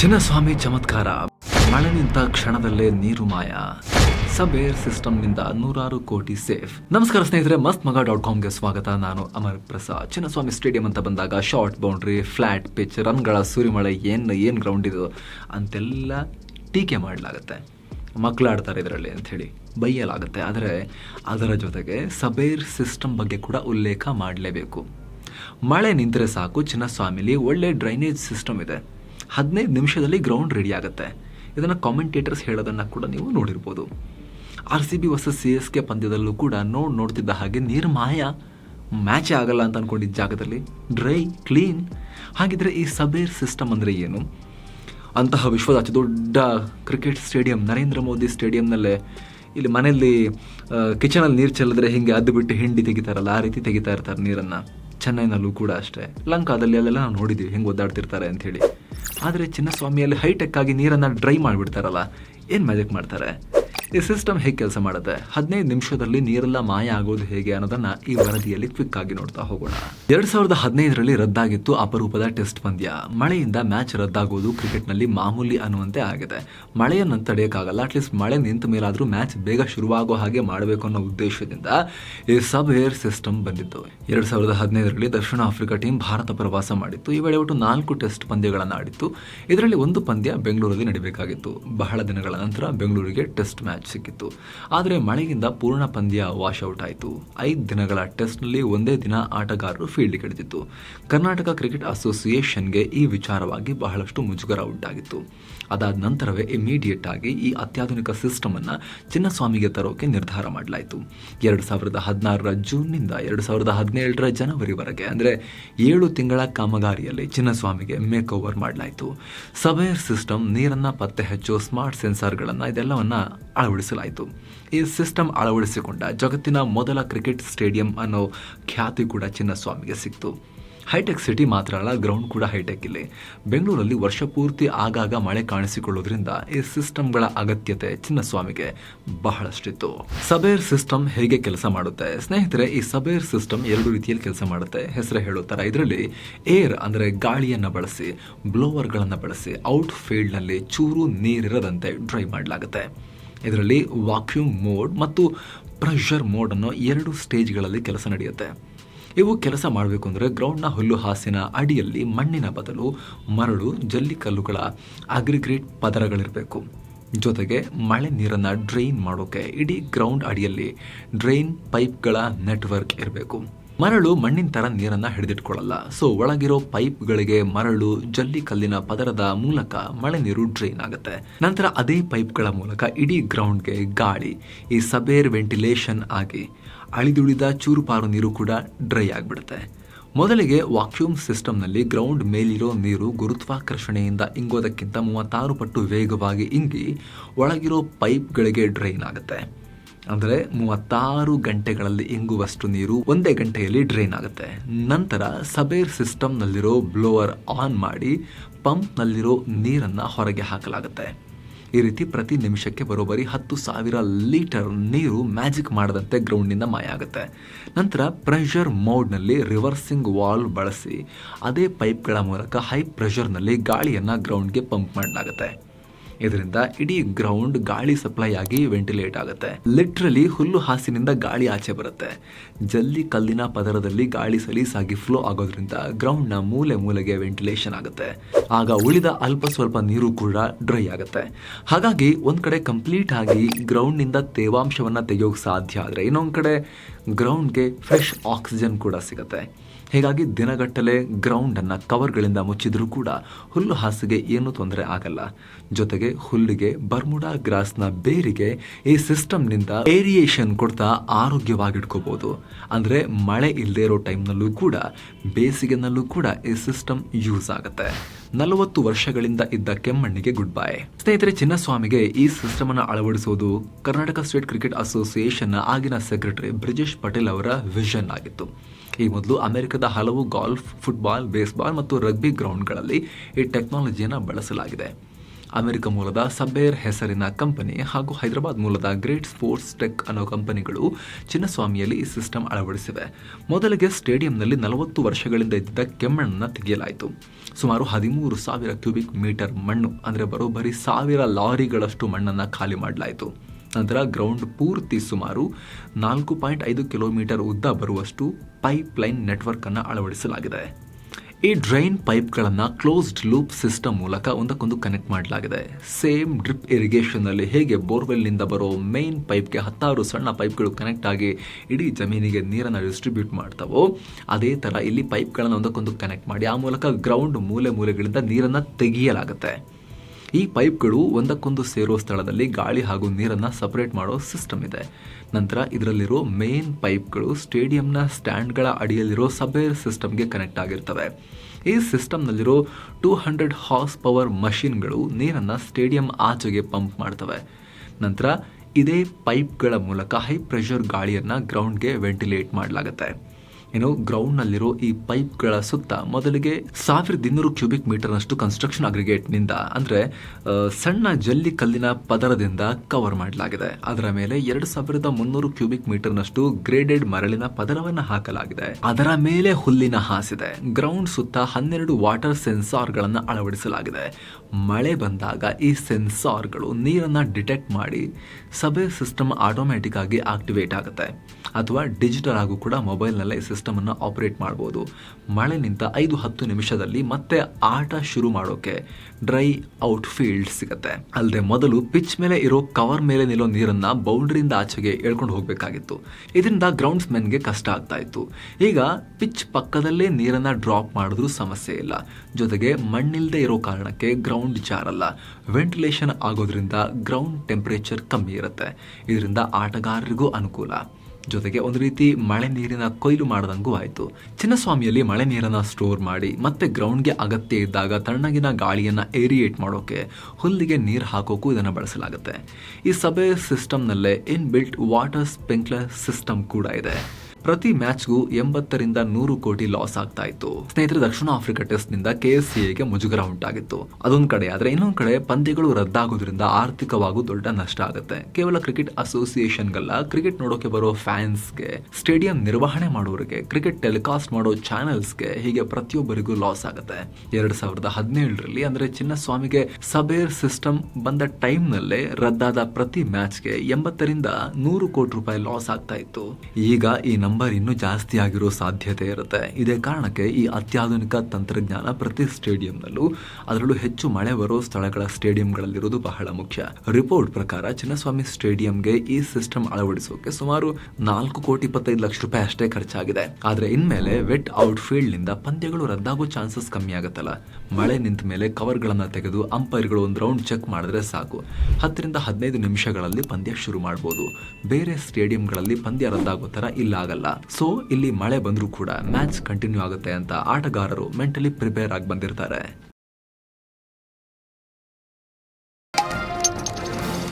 ಚಿನ್ನಸ್ವಾಮಿ ಚಮತ್ಕಾರ. ಮಳೆ ನಿಂತ ಕ್ಷಣದಲ್ಲೇ ನೀರು ಮಾಯ. ಸಬೀರ್ ಸಿಸ್ಟಮ್ನಿಂದ ನೂರಾರು ಕೋಟಿ ಸೇಫ್. ನಮಸ್ಕಾರ ಸ್ನೇಹಿತರೆ ಮಸ್ತ್ ಮಗ ಡಾಟ್ ಕಾಮ್ಗೆ ಸ್ವಾಗತ. ನಾನು ಅಮರ್ ಪ್ರಸಾದ್. ಚಿನ್ನಸ್ವಾಮಿ ಸ್ಟೇಡಿಯಂ ಅಂತ ಬಂದಾಗ ಶಾರ್ಟ್ ಬೌಂಡ್ರಿ ಫ್ಲಾಟ್ ಪಿಚ್ ರನ್ಗಳ ಸುರಿಮಳೆ, ಏನು ಏನು ಗ್ರೌಂಡ್ ಇದು ಅಂತೆಲ್ಲ ಟೀಕೆ ಮಾಡಲಾಗತ್ತೆ. ಮಕ್ಕಳು ಆಡ್ತಾರೆ ಇದರಲ್ಲಿ ಅಂಥೇಳಿ ಬೈಯಲಾಗುತ್ತೆ. ಆದರೆ ಅದರ ಜೊತೆಗೆ ಸಬೇರ್ ಸಿಸ್ಟಮ್ ಬಗ್ಗೆ ಕೂಡ ಉಲ್ಲೇಖ ಮಾಡಲೇಬೇಕು. ಮಳೆ ನಿಂತರೆ ಸಾಕು ಚಿನ್ನಸ್ವಾಮಿಲಿ. ಒಳ್ಳೆ ಡ್ರೈನೇಜ್ ಸಿಸ್ಟಮ್ ಇದೆ. ಹದಿನೈದು ನಿಮಿಷದಲ್ಲಿ ಗ್ರೌಂಡ್ ರೆಡಿ ಆಗುತ್ತೆ. ಇದನ್ನು ಕಾಮೆಂಟೇಟರ್ಸ್ ಹೇಳೋದನ್ನು ಕೂಡ ನೀವು ನೋಡಿರ್ಬೋದು. R C B versus C S K ಪಂದ್ಯದಲ್ಲೂ ಕೂಡ ನೋಡ್ ನೋಡ್ತಿದ್ದ ಹಾಗೆ ನಿರ್ಮಾಯ ಮಾಯ ಮ್ಯಾಚೇ ಆಗಲ್ಲ ಅಂತ ಅಂದ್ಕೊಂಡಿದ್ದ ಜಾಗದಲ್ಲಿ ಡ್ರೈ ಕ್ಲೀನ್ ಹಾಗಿದ್ರೆ ಈ ಸಬೇರ್ ಸಿಸ್ಟಮ್ ಅಂದರೆ ಏನು? ಅಂತಹ ವಿಶ್ವದ ಅತಿ ದೊಡ್ಡ ಕ್ರಿಕೆಟ್ ಸ್ಟೇಡಿಯಂ ನರೇಂದ್ರ ಮೋದಿ ಸ್ಟೇಡಿಯಂನಲ್ಲೇ ಇಲ್ಲಿ ಮನೆಯಲ್ಲಿ ಕಿಚನಲ್ಲಿ ನೀರು ಚೆಲ್ಲಿದ್ರೆ ಹಿಂಗೆ ಅದ್ದು ಬಿಟ್ಟು ಹಿಂಡಿ ತೆಗಿತಾರಲ್ಲ, ಆ ರೀತಿ ತೆಗಿತಾ ಇರ್ತಾರೆ ನೀರನ್ನು. ಚೆನ್ನೈನಲ್ಲೂ ಕೂಡ ಅಷ್ಟೇ. ಲಂಕಾದಲ್ಲಿ ಅಲ್ಲೆಲ್ಲ ನಾವು ನೋಡಿದ್ದೀವಿ ಹೆಂಗೆ ಒದ್ದಾಡ್ತಿರ್ತಾರೆ ಅಂಥೇಳಿ ಆದರೆ ಚಿನ್ನಸ್ವಾಮಿಯಲ್ಲಿ ಹೈಟೆಕ್ ಆಗಿ ನೀರನ್ನು ಡ್ರೈ ಮಾಡಿಬಿಡ್ತಾರಲ್ಲ, ಏನು ಮ್ಯಾಜಿಕ್ ಮಾಡ್ತಾರೆ? ಈ ಸಿಸ್ಟಮ್ ಹೇಗೆ ಕೆಲಸ ಮಾಡುತ್ತೆ? ಹದಿನೈದು ನಿಮಿಷದಲ್ಲಿ ನೀರೆಲ್ಲ ಮಾಯ ಆಗೋದು ಹೇಗೆ ಅನ್ನೋದನ್ನ ಈ ವರದಿಯಲ್ಲಿ ಕ್ವಿಕ್ ಆಗಿ ನೋಡ್ತಾ ಹೋಗೋಣ. ಎರಡ್ ಸಾವಿರದ ಹದಿನೈದರಲ್ಲಿ ರದ್ದಾಗಿತ್ತು ಅಪರೂಪದ ಟೆಸ್ಟ್ ಪಂದ್ಯ. ಮಳೆಯಿಂದ ಮ್ಯಾಚ್ ರದ್ದಾಗೋದು ಕ್ರಿಕೆಟ್ನಲ್ಲಿ ಮಾಮೂಲಿ ಅನ್ನುವಂತೆ ಆಗಿದೆ. ಮಳೆಯನ್ನು ತಡೆಯೋಕ್ಕಾಗಲ್ಲ ಅಟ್ಲೀಸ್ಟ್ ಮಳೆ ನಿಂತ ಮೇಲಾದ್ರೂ ಮ್ಯಾಚ್ ಬೇಗ ಶುರುವಾಗೋ ಹಾಗೆ ಮಾಡಬೇಕು ಅನ್ನೋ ಉದ್ದೇಶದಿಂದ ಈ ಸಬ್ ಏರ್ ಸಿಸ್ಟಮ್ ಬಂದಿತ್ತು. ಎರಡ್ ಸಾವಿರದ ಹದಿನೈದರಲ್ಲಿ ದಕ್ಷಿಣ ಆಫ್ರಿಕಾ ಟೀಮ್ ಭಾರತ ಪ್ರವಾಸ ಮಾಡಿತ್ತು. ಈ ವೇಳೆ ಒಟ್ಟು ನಾಲ್ಕು ಟೆಸ್ಟ್ ಪಂದ್ಯಗಳನ್ನು ಆಡಿತ್ತು. ಇದರಲ್ಲಿ ಒಂದು ಪಂದ್ಯ ಬೆಂಗಳೂರಲ್ಲಿ ನಡೀಬೇಕಾಗಿತ್ತು. ಬಹಳ ದಿನಗಳ ನಂತರ ಬೆಂಗಳೂರಿಗೆ ಟೆಸ್ಟ್ ಮ್ಯಾಚ್ ಸಿಕ್ಕಿತ್ತು. ಆದರೆ ಮಳೆಯಿಂದ ಪೂರ್ಣ ಪಂದ್ಯ ವಾಶ್ಔಟ್ ಆಯಿತು ಐದು ದಿನಗಳ ಟೆಸ್ಟ್ನಲ್ಲಿ ಒಂದೇ ದಿನ ಆಟಗಾರರು ಫೀಲ್ಡ್ ಹಿಡಿದಿತ್ತು ಕರ್ನಾಟಕ ಕ್ರಿಕೆಟ್ ಅಸೋಸಿಯೇಷನ್ಗೆ ಈ ವಿಚಾರವಾಗಿ ಬಹಳಷ್ಟು ಮುಜುಗರ ಉಂಟಾಗಿತ್ತು. ಅದಾದ ನಂತರವೇ ಇಮಿಡಿಯೇಟ್ ಆಗಿ ಈ ಅತ್ಯಾಧುನಿಕ ಸಿಸ್ಟಮ್ ಅನ್ನ ಚಿನ್ನಸ್ವಾಮಿಗೆ ತರೋಕೆ ನಿರ್ಧಾರ ಮಾಡಲಾಯಿತು. ಎರಡು ಸಾವಿರದ ಹದಿನಾರರ ಜೂನ್ನಿಂದ ಎರಡು ಸಾವಿರದ ಹದಿನೇಳರ ಜನವರಿವರೆಗೆ ಅಂದರೆ ಏಳು ತಿಂಗಳ ಕಾಮಗಾರಿಯಲ್ಲಿ ಚಿನ್ನಸ್ವಾಮಿಗೆ ಮೇಕ್ ಓವರ್ ಮಾಡಲಾಯಿತು. ಸಬೇರ್ ಸಿಸ್ಟಮ್ ನೀರನ್ನ ಪತ್ತೆ ಹಚ್ಚೋ ಸ್ಮಾರ್ಟ್ ಸೆನ್ಸಾರ್ಗಳನ್ನು ಇದೆಲ್ಲವನ್ನ ಅಳವಡಿಸಲಾಯಿತು. ಈ ಸಿಸ್ಟಮ್ ಅಳವಡಿಸಿಕೊಂಡ ಜಗತ್ತಿನ ಮೊದಲ ಕ್ರಿಕೆಟ್ ಸ್ಟೇಡಿಯಂ ಅನ್ನೋ ಖ್ಯಾತಿ ಕೂಡ ಚಿನ್ನಸ್ವಾಮಿಗೆ ಸಿಕ್ತು. ಹೈಟೆಕ್ ಸಿಟಿ ಮಾತ್ರ ಅಲ್ಲ, ಗ್ರೌಂಡ್ ಕೂಡ ಹೈಟೆಕ್ ಇಲ್ಲಿ. ಬೆಂಗಳೂರಲ್ಲಿ ವರ್ಷ ಪೂರ್ತಿ ಆಗಾಗ ಮಳೆ ಕಾಣಿಸಿಕೊಳ್ಳೋದ್ರಿಂದ ಈ ಸಿಸ್ಟಮ್ಗಳ ಅಗತ್ಯತೆ ಚಿನ್ನಸ್ವಾಮಿಗೆ ಬಹಳಷ್ಟಿತ್ತು. ಸಬೇರ್ ಸಿಸ್ಟಮ್ ಹೇಗೆ ಕೆಲಸ ಮಾಡುತ್ತೆ? ಸ್ನೇಹಿತರೆ, ಈ ಸಬೇರ್ ಸಿಸ್ಟಮ್ ಎರಡು ರೀತಿಯಲ್ಲಿ ಕೆಲಸ ಮಾಡುತ್ತೆ. ಹೆಸರು ಹೇಳೋ ಥರ ಇದರಲ್ಲಿ ಏರ್ ಅಂದರೆ ಗಾಳಿಯನ್ನು ಬಳಸಿ, ಬ್ಲೋವರ್ಗಳನ್ನು ಬಳಸಿ, ಔಟ್ ಫೀಲ್ಡ್ನಲ್ಲಿ ಚೂರು ನೀರಿರದಂತೆ ಡ್ರೈ ಮಾಡಲಾಗುತ್ತೆ. ಇದರಲ್ಲಿ ವಾಕ್ಯೂಮ್ ಮೋಡ್ ಮತ್ತು ಪ್ರೆಷರ್ ಮೋಡ್ ಅನ್ನೋ ಎರಡು ಸ್ಟೇಜ್ಗಳಲ್ಲಿ ಕೆಲಸ ನಡೆಯುತ್ತೆ. ಇವು ಕೆಲಸ ಮಾಡಬೇಕು ಅಂದರೆ ಗ್ರೌಂಡ್ನ ಹುಲ್ಲು ಹಾಸಿನ ಅಡಿಯಲ್ಲಿ ಮಣ್ಣಿನ ಬದಲು ಮರಳು ಜಲ್ಲಿಕಲ್ಲುಗಳ ಅಗ್ರಿಗ್ರೇಟ್ ಪದರಗಳಿರಬೇಕು. ಜೊತೆಗೆ ಮಳೆ ನೀರನ್ನು ಡ್ರೈನ್ ಮಾಡೋಕೆ ಇಡೀ ಗ್ರೌಂಡ್ ಅಡಿಯಲ್ಲಿ ಡ್ರೈನ್ ಪೈಪ್ಗಳ ನೆಟ್ವರ್ಕ್ ಇರಬೇಕು. ಮರಳು ಮಣ್ಣಿನ ಥರ ನೀರನ್ನು ಹಿಡಿದಿಟ್ಕೊಳ್ಳಲ್ಲ. ಸೊ ಒಳಗಿರೋ ಪೈಪ್ಗಳಿಗೆ ಮರಳು ಜಲ್ಲಿ ಕಲ್ಲಿನ ಪದರದ ಮೂಲಕ ಮಳೆ ನೀರು ಡ್ರೈನ್ ಆಗುತ್ತೆ. ನಂತರ ಅದೇ ಪೈಪ್ಗಳ ಮೂಲಕ ಇಡೀ ಗ್ರೌಂಡ್ಗೆ ಗಾಳಿ, ಈ ಸಬೇರ್ ವೆಂಟಿಲೇಷನ್ ಆಗಿ ಅಳಿದುಳಿದ ಚೂರುಪಾರು ನೀರು ಕೂಡ ಡ್ರೈ ಆಗಿಬಿಡುತ್ತೆ. ಮೊದಲಿಗೆ ವಾಕ್ಯೂಮ್ ಸಿಸ್ಟಮ್ನಲ್ಲಿ ಗ್ರೌಂಡ್ ಮೇಲಿರೋ ನೀರು ಗುರುತ್ವಾಕರ್ಷಣೆಯಿಂದ ಇಂಗೋದಕ್ಕಿಂತ ಮೂವತ್ತಾರು ಪಟ್ಟು ವೇಗವಾಗಿ ಇಂಗಿ ಒಳಗಿರೋ ಪೈಪ್ಗಳಿಗೆ ಡ್ರೈನ್ ಆಗುತ್ತೆ. ಅಂದರೆ ಮೂವತ್ತಾರು ಗಂಟೆಗಳಲ್ಲಿ ಇಂಗುವಷ್ಟು ನೀರು ಒಂದೇ ಗಂಟೆಯಲ್ಲಿ ಡ್ರೈನ್ ಆಗುತ್ತೆ. ನಂತರ ಸಬೇರ್ ಸಿಸ್ಟಮ್ನಲ್ಲಿರೋ ಬ್ಲೋವರ್ ಆನ್ ಮಾಡಿ ಪಂಪ್ನಲ್ಲಿರೋ ನೀರನ್ನು ಹೊರಗೆ ಹಾಕಲಾಗುತ್ತೆ. ಈ ರೀತಿ ಪ್ರತಿ ನಿಮಿಷಕ್ಕೆ ಬರೋಬ್ಬರಿ ಹತ್ತು ಸಾವಿರ ಲೀಟರ್ ನೀರು ಮ್ಯಾಜಿಕ್ ಮಾಡದಂತೆ ಗ್ರೌಂಡ್ನಿಂದ ಮಾಯ ಆಗುತ್ತೆ. ನಂತರ ಪ್ರೆಷರ್ ಮೋಡ್ನಲ್ಲಿ ರಿವರ್ಸಿಂಗ್ ವಾಲ್ವ್ ಬಳಸಿ, ಅದೇ ಪೈಪ್ಗಳ ಮೂಲಕ ಹೈ ಪ್ರೆಷರ್ನಲ್ಲಿ ಗಾಳಿಯನ್ನು ಗ್ರೌಂಡ್ಗೆ ಪಂಪ್ ಮಾಡಲಾಗುತ್ತೆ. ಇದರಿಂದ ಇಡೀ ಗ್ರೌಂಡ್ ಗಾಳಿ ಸಪ್ಲೈ ಆಗಿ ವೆಂಟಿಲೇಟ್ ಆಗುತ್ತೆ. ಲಿಟ್ರಲಿ ಹುಲ್ಲು ಹಾಸಿನಿಂದ ಗಾಳಿ ಆಚೆ ಬರುತ್ತೆ. ಜಲ್ಲಿ ಕಲ್ಲಿನ ಪದರದಲ್ಲಿ ಗಾಳಿ ಸಲೀಸಾಗಿ ಫ್ಲೋ ಆಗೋದ್ರಿಂದ ಗ್ರೌಂಡ್ನ ಮೂಲೆ ಮೂಲೆಗೆ ವೆಂಟಿಲೇಷನ್ ಆಗುತ್ತೆ. ಆಗ ಉಳಿದ ಅಲ್ಪ ಸ್ವಲ್ಪ ನೀರು ಕೂಡ ಡ್ರೈ ಆಗುತ್ತೆ. ಹಾಗಾಗಿ ಒಂದ್ ಕಡೆ ಕಂಪ್ಲೀಟ್ ಆಗಿ ಗ್ರೌಂಡ್ನಿಂದ ತೇವಾಂಶವನ್ನ ತೆಗೆಯೋಕೆ ಸಾಧ್ಯ ಆದರೆ ಇನ್ನೊಂದು ಕಡೆ ಗ್ರೌಂಡ್ಗೆ ಫ್ರೆಶ್ ಆಕ್ಸಿಜನ್ ಕೂಡ ಸಿಗುತ್ತೆ. ಹೀಗಾಗಿ ದಿನಗಟ್ಟಲೆ ಗ್ರೌಂಡನ್ನು ಕವರ್ಗಳಿಂದ ಮುಚ್ಚಿದ್ರೂ ಕೂಡ ಹುಲ್ಲು ಹಾಸಿಗೆ ಏನೂ ತೊಂದರೆ ಆಗಲ್ಲ. ಜೊತೆಗೆ ಹುಲ್ಲಿಗೆ ಬರ್ಮುಡಾ ಗ್ರಾಸ್ನ ಬೇರಿಗೆ ಈ ಸಿಸ್ಟಮ್ನಿಂದ ಏರಿಯೇಷನ್ ಕೊಡ್ತಾ ಆರೋಗ್ಯವಾಗಿಟ್ಕೋಬಹುದು ಅಂದರೆ ಮಳೆ ಇಲ್ಲದೆ ಇರೋ ಟೈಮ್ನಲ್ಲೂ ಕೂಡ, ಬೇಸಿಗೆನಲ್ಲೂ ಕೂಡ ಈ ಸಿಸ್ಟಮ್ ಯೂಸ್ ಆಗುತ್ತೆ. ನಲವತ್ತು ವರ್ಷಗಳಿಂದ ಇದ್ದ ಕೆಮ್ಮಣ್ಣಿಗೆ ಗುಡ್ ಬೈ ಸ್ನೇಹಿತರೆ, ಚಿನ್ನಸ್ವಾಮಿಗೆ ಈ ಸಿಸ್ಟಮ್ ಅನ್ನು ಅಳವಡಿಸುವುದು ಕರ್ನಾಟಕ ಸ್ಟೇಟ್ ಕ್ರಿಕೆಟ್ ಅಸೋಸಿಯೇಷನ್ ಆಗಿನ ಸೆಕ್ರೆಟರಿ ಬ್ರಿಜೇಶ್ ಪಟೇಲ್ ಅವರ ವಿಷನ್ ಆಗಿತ್ತು. ಈ ಮೊದಲು ಅಮೆರಿಕದ ಹಲವು ಗಾಲ್ಫ್, ಫುಟ್ಬಾಲ್, ಬೇಸ್ಬಾಲ್ ಮತ್ತು ರಗ್ಬಿ ಗ್ರೌಂಡ್ಗಳಲ್ಲಿ ಈ ಟೆಕ್ನಾಲಜಿಯನ್ನು ಬಳಸಲಾಗಿದೆ. ಅಮೆರಿಕ ಮೂಲದ ಸಬೇರ್ ಹೆಸರಿನ ಕಂಪನಿ ಹಾಗೂ ಹೈದರಾಬಾದ್ ಮೂಲದ ಗ್ರೇಟ್ ಸ್ಪೋರ್ಟ್ಸ್ ಟೆಕ್ ಅನ್ನೋ ಕಂಪನಿಗಳು ಚಿನ್ನಸ್ವಾಮಿಯಲ್ಲಿ ಈ ಸಿಸ್ಟಮ್ ಅಳವಡಿಸಿವೆ. ಮೊದಲಿಗೆ ಸ್ಟೇಡಿಯಂನಲ್ಲಿ ನಲವತ್ತು ವರ್ಷಗಳಿಂದ ಇದ್ದ ಕೆಮ್ಮಣ್ಣನ್ನು ತೆಗೆಯಲಾಯಿತು. ಸುಮಾರು ಹದಿಮೂರು ಸಾವಿರ ಕ್ಯೂಬಿಕ್ ಮೀಟರ್ ಮಣ್ಣು, ಅಂದರೆ ಬರೋಬ್ಬರಿ ಸಾವಿರ ಲಾರಿಗಳಷ್ಟು ಮಣ್ಣನ್ನು ಖಾಲಿ ಮಾಡಲಾಯಿತು. ನಂತರ ಗ್ರೌಂಡ್ ಪೂರ್ತಿ ಸುಮಾರು ನಾಲ್ಕು ಪಾಯಿಂಟ್ ಐದು ಕಿಲೋಮೀಟರ್ ಉದ್ದ ಬರುವಷ್ಟು ಪೈಪ್ ಲೈನ್ ನೆಟ್ವರ್ಕ್ ಅನ್ನು ಅಳವಡಿಸಲಾಗಿದೆ. ಈ ಡ್ರೈನ್ ಪೈಪ್ಗಳನ್ನು ಕ್ಲೋಸ್ಡ್ ಲೂಪ್ ಸಿಸ್ಟಮ್ ಮೂಲಕ ಒಂದಕ್ಕೊಂದು ಕನೆಕ್ಟ್ ಮಾಡಲಾಗಿದೆ. ಸೇಮ್ ಡ್ರಿಪ್ ಇರಿಗೇಷನ್ನಲ್ಲಿ ಹೇಗೆ ಬೋರ್ವೆಲ್ನಿಂದ ಬರೋ ಮೇನ್ ಪೈಪ್ಗೆ ಹತ್ತಾರು ಸಣ್ಣ ಪೈಪ್ಗಳು ಕನೆಕ್ಟ್ ಆಗಿ ಇಡೀ ಜಮೀನಿಗೆ ನೀರನ್ನು ಡಿಸ್ಟ್ರಿಬ್ಯೂಟ್ ಮಾಡ್ತಾವೋ, ಅದೇ ಥರ ಇಲ್ಲಿ ಪೈಪ್ಗಳನ್ನು ಒಂದಕ್ಕೊಂದು ಕನೆಕ್ಟ್ ಮಾಡಿ ಆ ಮೂಲಕ ಗ್ರೌಂಡ್ ಮೂಲೆ ಮೂಲೆಗಳಿಂದ ನೀರನ್ನು ತೆಗೆಯಲಾಗುತ್ತೆ. ಈ ಪೈಪ್ಗಳು ಒಂದಕ್ಕೊಂದು ಸೇರೋ ಸ್ಥಳದಲ್ಲಿ ಗಾಳಿ ಹಾಗೂ ನೀರನ್ನು ಸಪರೇಟ್ ಮಾಡೋ ಸಿಸ್ಟಮ್ ಇದೆ. ನಂತರ ಇದರಲ್ಲಿರೋ ಮೇನ್ ಪೈಪ್ಗಳು ಸ್ಟೇಡಿಯಂನ ಸ್ಟ್ಯಾಂಡ್ಗಳ ಅಡಿಯಲ್ಲಿರೋ ಸಬೇರ್ ಸಿಸ್ಟಮ್ಗೆ ಕನೆಕ್ಟ್ ಆಗಿರ್ತವೆ. ಈ ಸಿಸ್ಟಮ್ನಲ್ಲಿರೋ ಟೂ ಹಂಡ್ರೆಡ್ ಹಾರ್ಸ್ ಪವರ್ ಮಷಿನ್ಗಳು ನೀರನ್ನು ಸ್ಟೇಡಿಯಂ ಆಚೆಗೆ ಪಂಪ್ ಮಾಡ್ತವೆ. ನಂತರ ಇದೇ ಪೈಪ್ಗಳ ಮೂಲಕ ಹೈ ಪ್ರೆಷರ್ ಗಾಳಿಯನ್ನು ಗ್ರೌಂಡ್ಗೆ ವೆಂಟಿಲೇಟ್ ಮಾಡಲಾಗುತ್ತೆ. ಏನು ಗ್ರೌಂಡ್ನಲ್ಲಿರೋ ಈ ಪೈಪ್ಗಳ ಸುತ್ತ ಮೊದಲಿಗೆ ಸಾವಿರದ ಇನ್ನೂರು ಕ್ಯೂಬಿಕ್ ಮೀಟರ್ನಷ್ಟು ಕನ್ಸ್ಟ್ರಕ್ಷನ್ ಅಗ್ರಿಗೇಟ್ನಿಂದ ಅಂದರೆ ಸಣ್ಣ ಜಲ್ಲಿ ಕಲ್ಲಿನ ಪದರದಿಂದ ಕವರ್ ಮಾಡಲಾಗಿದೆ. ಅದರ ಮೇಲೆ ಎರಡು ಸಾವಿರದ ಮುನ್ನೂರು ಕ್ಯೂಬಿಕ್ ಮೀಟರ್ನಷ್ಟು ಗ್ರೇಡೆಡ್ ಮರಳಿನ ಪದರವನ್ನು ಹಾಕಲಾಗಿದೆ. ಅದರ ಮೇಲೆ ಹುಲ್ಲಿನ ಹಾಸಿದೆ. ಗ್ರೌಂಡ್ ಸುತ್ತ ಹನ್ನೆರಡು ವಾಟರ್ ಸೆನ್ಸಾರ್ಗಳನ್ನು ಅಳವಡಿಸಲಾಗಿದೆ. ಮಳೆ ಬಂದಾಗ ಈ ಸೆನ್ಸಾರ್ಗಳು ನೀರನ್ನು ಡಿಟೆಕ್ಟ್ ಮಾಡಿ ಸಬೆ ಸಿಸ್ಟಮ್ ಆಟೋಮ್ಯಾಟಿಕ್ ಆಗಿ ಆಕ್ಟಿವೇಟ್ ಆಗುತ್ತೆ. ಅಥವಾ ಡಿಜಿಟಲ್ ಆಗೂ ಕೂಡ ಮೊಬೈಲ್ನಲ್ಲೇ ಸಿಸ್ಟಮನ್ನು ಆಪರೇಟ್ ಮಾಡ್ಬೋದು. ಮಳೆ ನಿಂತ ಐದು ಹತ್ತು ನಿಮಿಷದಲ್ಲಿ ಮತ್ತೆ ಆಟ ಶುರು ಮಾಡೋಕೆ ಡ್ರೈ ಔಟ್ ಫೀಲ್ಡ್ ಸಿಗುತ್ತೆ. ಅಲ್ಲದೆ ಮೊದಲು ಪಿಚ್ ಮೇಲೆ ಇರೋ ಕವರ್ ಮೇಲೆ ನಿಲ್ಲೋ ನೀರನ್ನ ಬೌಂಡ್ರಿಯಿಂದ ಆಚೆಗೆ ಎಳ್ಕೊಂಡು ಹೋಗಬೇಕಾಗಿತ್ತು. ಇದರಿಂದ ಗ್ರೌಂಡ್ಸ್ ಮೆನ್ಗೆ ಕಷ್ಟ ಆಗ್ತಾ ಇತ್ತು. ಈಗ ಪಿಚ್ ಪಕ್ಕದಲ್ಲೇ ನೀರನ್ನ ಡ್ರಾಪ್ ಮಾಡಿದ್ರೂ ಸಮಸ್ಯೆ ಇಲ್ಲ. ಜೊತೆಗೆ ಮಣ್ಣಿಲ್ದೇ ಇರೋ ಕಾರಣಕ್ಕೆ ಗ್ರೌಂಡ್ ಜಾರಲ್ಲ. ವೆಂಟಿಲೇಷನ್ ಆಗೋದ್ರಿಂದ ಗ್ರೌಂಡ್ ಟೆಂಪರೇಚರ್ ಕಮ್ಮಿ ಇರುತ್ತೆ. ಇದರಿಂದ ಆಟಗಾರರಿಗೂ ಅನುಕೂಲ. ಜೊತೆಗೆ ಒಂದು ರೀತಿ ಮಳೆ ನೀರಿನ ಕೊಯ್ಲು ಮಾಡದಂಗೂ ಆಯಿತು. ಚಿನ್ನಸ್ವಾಮಿಯಲ್ಲಿ ಮಳೆ ನೀರನ್ನು ಸ್ಟೋರ್ ಮಾಡಿ, ಮತ್ತೆ ಗ್ರೌಂಡ್ಗೆ ಅಗತ್ಯ ಇದ್ದಾಗ ತಣ್ಣಗಿನ ಗಾಳಿಯನ್ನು ಏರಿಯೇಟ್ ಮಾಡೋಕೆ ಹುಲ್ಲಿಗೆ ನೀರು ಹಾಕೋಕ್ಕೂ ಇದನ್ನು ಬಳಸಲಾಗುತ್ತೆ. ಈ ಸಭೆ ಸಿಸ್ಟಮ್ನಲ್ಲೇ in built water sprinkler system ಕೂಡ ಇದೆ. ಪ್ರತಿ ಮ್ಯಾಚ್ಗೂ ಎಂಬತ್ತರಿಂದ ನೂರು ಕೋಟಿ ಲಾಸ್ ಆಗ್ತಾ ಇತ್ತು ಸ್ನೇಹಿತರೆ, ದಕ್ಷಿಣ ಆಫ್ರಿಕಾ ಟೆಸ್ಟ್ನಿಂದ ಕೆಎಸ್ಸಿಎಗೆ ಮುಜುಗರ ಉಂಟಾಗಿತ್ತು. ಅದೊಂದ್ ಕಡೆ ಆದ್ರೆ ಇನ್ನೊಂದು ಕಡೆ ಪಂದ್ಯಗಳು ರದ್ದಾಗೋದ್ರಿಂದ ಆರ್ಥಿಕವಾಗೂ ದೊಡ್ಡ ನಷ್ಟ ಆಗುತ್ತೆ. ಕೇವಲ ಕ್ರಿಕೆಟ್ ಅಸೋಸಿಯೇಷನ್ಗಲ್ಲ, ಕ್ರಿಕೆಟ್ ನೋಡೋಕೆ ಬರೋ ಫ್ಯಾನ್ಸ್ಗೆ, ಸ್ಟೇಡಿಯಂ ನಿರ್ವಹಣೆ ಮಾಡೋರಿಗೆ, ಕ್ರಿಕೆಟ್ ಟೆಲಿಕಾಸ್ಟ್ ಮಾಡೋ ಚಾನೆಲ್ಸ್ಗೆ ಹೀಗೆ ಪ್ರತಿಯೊಬ್ಬರಿಗೂ ಲಾಸ್ ಆಗುತ್ತೆ. ಎರಡ್ ಸಾವಿರದ ಹದಿನೇಳರಲ್ಲಿ ಅಂದ್ರೆ ಚಿನ್ನಸ್ವಾಮಿಗೆ ಸಬೇರ್ ಸಿಸ್ಟಮ್ ಬಂದ ಟೈಮ್ನಲ್ಲೇ ರದ್ದಾದ ಪ್ರತಿ ಮ್ಯಾಚ್ಗೆ ಎಂಬತ್ತರಿಂದ ನೂರು ಕೋಟಿ ರೂಪಾಯಿ ಲಾಸ್ ಆಗ್ತಾ ಇತ್ತು ಈಗ ಈ ನಂಬರ್ ಇನ್ನೂ ಜಾಸ್ತಿ ಆಗಿರೋ ಸಾಧ್ಯತೆ ಇರುತ್ತೆ. ಇದೇ ಕಾರಣಕ್ಕೆ ಈ ಅತ್ಯಾಧುನಿಕ ತಂತ್ರಜ್ಞಾನ ಪ್ರತಿ ಸ್ಟೇಡಿಯಂನಲ್ಲೂ ಅದರಲ್ಲೂ ಹೆಚ್ಚು ಮಳೆ ಬರೋ ಸ್ಥಳಗಳ ಸ್ಟೇಡಿಯಂಗಳಲ್ಲಿರೋದು ಬಹಳ ಮುಖ್ಯ. ರಿಪೋರ್ಟ್ ಪ್ರಕಾರ ಚಿನ್ನಸ್ವಾಮಿ ಸ್ಟೇಡಿಯಂಗೆ ಈ ಸಿಸ್ಟಮ್ ಅಳವಡಿಸೋಕೆ ಸುಮಾರು ನಾಲ್ಕು ಕೋಟಿ ಇಪ್ಪತ್ತೈದು ಲಕ್ಷ ರೂಪಾಯಿ ಅಷ್ಟೇ ಖರ್ಚಾಗಿದೆ. ಆದ್ರೆ ಇನ್ಮೇಲೆ ವೆಟ್ ಔಟ್ ಫೀಲ್ಡ್ನಿಂದ ಪಂದ್ಯಗಳು ರದ್ದಾಗೋ ಚಾನ್ಸಸ್ ಕಮ್ಮಿ ಆಗುತ್ತಲ್ಲ. ಮಳೆ ನಿಂತ ಮೇಲೆ ಕವರ್ಗಳನ್ನ ತೆಗೆದು ಅಂಪೈರ್ಗಳು ಒಂದು ರೌಂಡ್ ಚೆಕ್ ಮಾಡಿದ್ರೆ ಸಾಕು. ಹತ್ತರಿಂದ ಹದಿನೈದು ನಿಮಿಷಗಳಲ್ಲಿ ಪಂದ್ಯ ಶುರು ಮಾಡಬಹುದು ಬೇರೆ ಸ್ಟೇಡಿಯಂಗಳಲ್ಲಿ ಪಂದ್ಯ ರದ್ದಾಗೋ ತರ ಇಲ್ಲ ಆಗಲ್ಲ ಸೊ ಇಲ್ಲಿ ಮಳೆ ಬಂದರೂ ಕೂಡ ಮ್ಯಾಚ್ ಕಂಟಿನ್ಯೂ ಆಗುತ್ತೆ ಅಂತ ಆಟಗಾರರು ಮೆಂಟಲಿ ಪ್ರಿಪೇರ್ ಆಗಿ ಬಂದಿರ್ತಾರೆ.